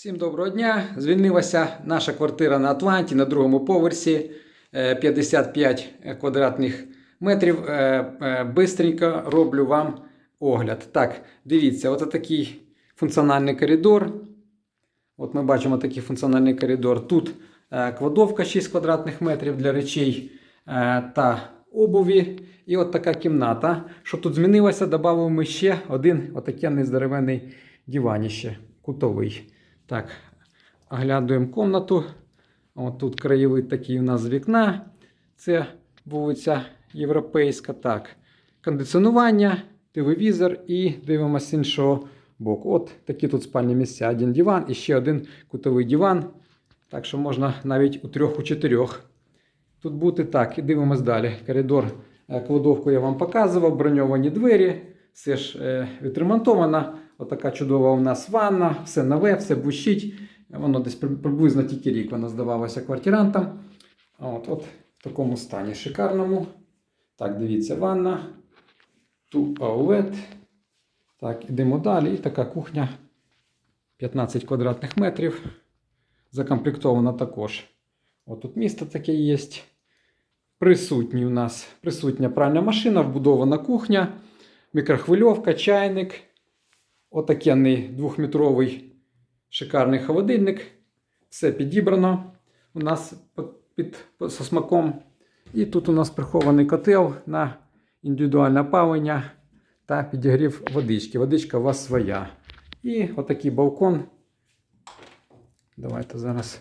Всім доброго дня! Звільнилася наша квартира на Атланті на другому поверсі е, 55 квадратних метрів. Е, е, Бистренько роблю вам огляд. Так, дивіться, от такий функціональний коридор. От ми бачимо такий функціональний коридор. Тут е, кладовка 6 квадратних метрів для речей е, та обуві. І от така кімната. Що тут змінилося, додали ми ще один отакий здоровенний диваніще, кутовий. Так, оглядуємо комнату. От тут краєвид такий у нас з вікна. Це вулиця Європейська. Так, кондиціонування, телевізор і дивимося з іншого боку. От такі тут спальні місця. Один диван і ще один кутовий диван. Так що можна навіть у трьох, у чотирьох тут бути. Так, і дивимось далі. Коридор, е, кладовку я вам показував, броньовані двері. Все ж е, відремонтовано. Отака чудова у нас ванна, все нове, все блищить. Воно десь приблизно тільки рік воно здавалося квартирантам. От, от в такому стані шикарному. Так, дивіться, ванна. Туалет. Так, ідемо далі. І така кухня 15 квадратних метрів. Закомплектована також. От тут місто таке є. Присутній у нас присутня пральна машина, вбудована кухня, мікрохвильовка, чайник. Отакенний двохметровий шикарний холодильник. Все підібрано у нас під, під со смаком. І тут у нас прихований котел на індивідуальне опалення та підігрів водички. Водичка у вас своя. І отакий балкон. Давайте зараз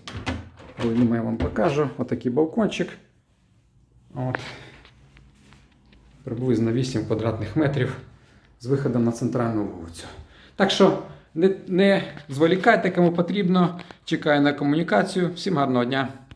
я вам покажу. Отакий балкончик. От. Приблизно 8 квадратних метрів з виходом на центральну вулицю. Так що не, не зволікайте, кому потрібно. Чекаю на комунікацію. Всім гарного дня!